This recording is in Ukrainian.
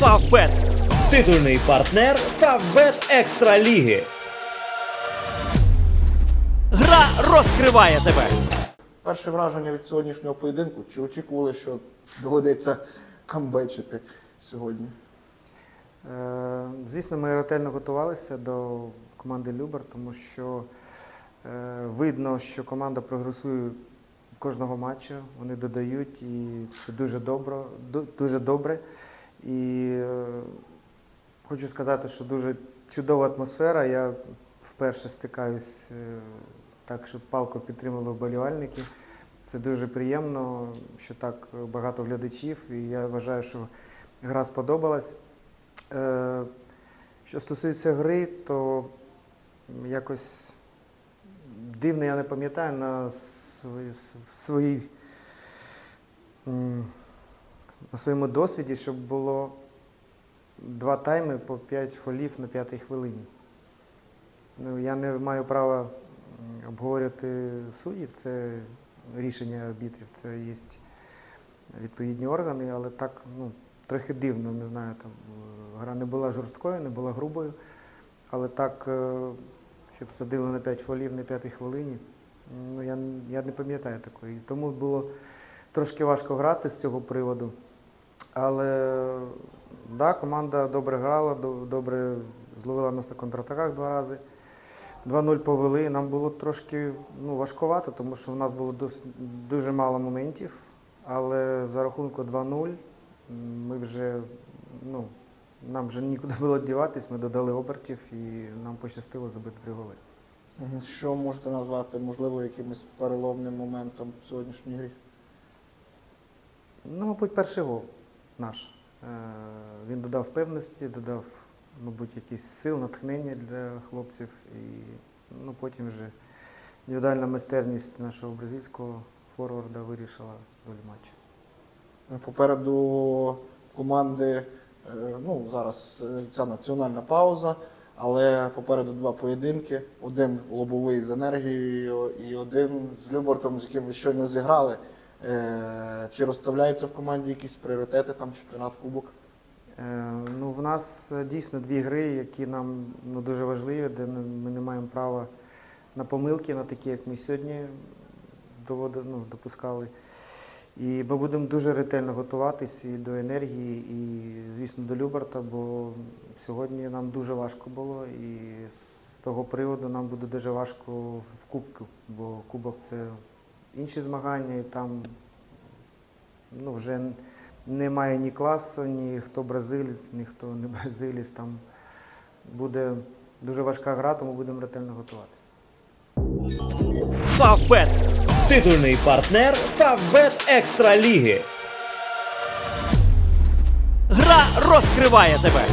Фавбет. Титульний партнер Фавбет Екстра Ліги. Гра розкриває тебе. Перше враження від сьогоднішнього поєдинку. Чи очікували, що доведеться камбечити сьогодні? Е, Звісно, ми ретельно готувалися до команди Любер, тому що е, видно, що команда прогресує кожного матчу. Вони додають і це дуже добре. Дуже добре. І е, хочу сказати, що дуже чудова атмосфера. Я вперше стикаюсь е, так, щоб палко підтримали вболівальники. Це дуже приємно, що так багато глядачів, і я вважаю, що гра сподобалась. Е, Що стосується гри, то якось дивно я не пам'ятаю на свої, свої, на своєму досвіді, щоб було два тайми по 5 фолів на п'ятій хвилині. Ну, я не маю права обговорювати суддів, це рішення арбітрів, це є відповідні органи, але так, ну, трохи дивно, не знаю, там е, гра не була жорсткою, не була грубою, але так, е, щоб садили на 5 фолів на п'ятій хвилині, ну, я, я не пам'ятаю такої. Тому було трошки важко грати з цього приводу. Але да, команда добре грала, добре зловила нас на контратаках два рази. 2-0 повели. Нам було трошки ну, важкувато, тому що в нас було дос- дуже мало моментів. Але за рахунку 2-0 ми вже, ну, нам вже нікуди було діватись, ми додали обертів і нам пощастило забити три голи. Що можете назвати, можливо, якимось переломним моментом в сьогоднішній грі? Ну, мабуть, перший гол наш. Е, Він додав впевненості, додав, мабуть, якісь сил, натхнення для хлопців. І ну, потім вже індивідуальна майстерність нашого бразильського форварда вирішила долю матчу. Попереду команди, е, ну зараз е, ця національна пауза, але попереду два поєдинки. Один лобовий з енергією і один з Любортом, з яким ви щойно зіграли. Е, Чи розставляються в команді якісь пріоритети, там чемпіонат кубок? Е, Ну, в нас е, дійсно дві гри, які нам ну, дуже важливі, де ми не маємо права на помилки, на такі, як ми сьогодні доводи- ну, допускали. І ми будемо дуже ретельно готуватись і до енергії, і, звісно, до Люберта, бо сьогодні нам дуже важко було, і з того приводу нам буде дуже важко в Кубку, бо Кубок це інші змагання, і там ну, вже немає ні класу, ні хто бразилець, ні хто не бразилець. Там буде дуже важка гра, тому будемо ретельно готуватися. Фавбет. Титульний партнер Фавбет Екстра Ліги. Гра розкриває тебе.